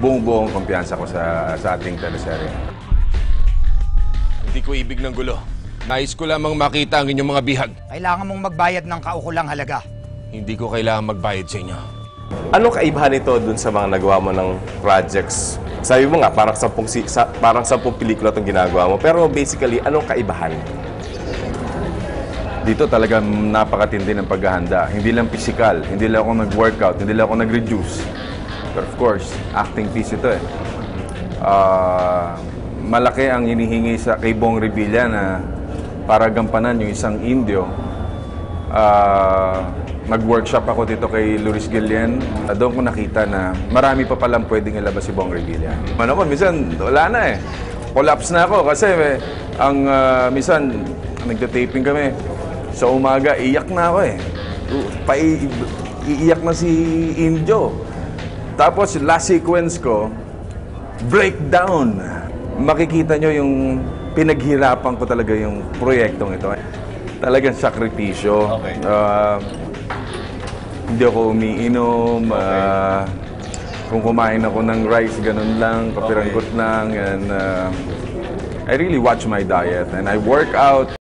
buong-buong kumpiyansa ko sa, sa ating teleserye. Hindi ko ibig ng gulo. Nais ko lamang makita ang inyong mga bihag. Kailangan mong magbayad ng kaukulang halaga. Hindi ko kailangan magbayad sa inyo. Anong kaibahan nito dun sa mga nagawa mo ng projects? Sabi mo nga, parang sampung, si, sa, parang sampung pelikula itong ginagawa mo. Pero basically, anong kaibahan? Dito talagang napakatindi ng paghahanda. Hindi lang physical, hindi lang ako nag-workout, hindi lang ako nag-reduce. But of course, acting piece ito eh. Ah, malaki ang hinihingi sa kay Bong Revilla na para gampanan yung isang Indio. Ah, nag-workshop ako dito kay Luis Guillen. Ah, doon ko nakita na marami pa palang pwedeng ilabas si Bong Revilla. Ano ko, minsan wala na eh. Collapse na ako kasi eh, ang ah, minsan nagta-taping kami. Sa umaga, iyak na ako eh. Pa iiyak na si Indio. Tapos last sequence ko, breakdown. Makikita nyo yung pinaghirapan ko talaga yung proyektong ito. Talagang sakripisyo. Okay. Ah, hindi ako umiinom. ah, kung kumain ako ng rice, ganun lang, kapiranggot lang. And ah, I really watch my diet and I work out.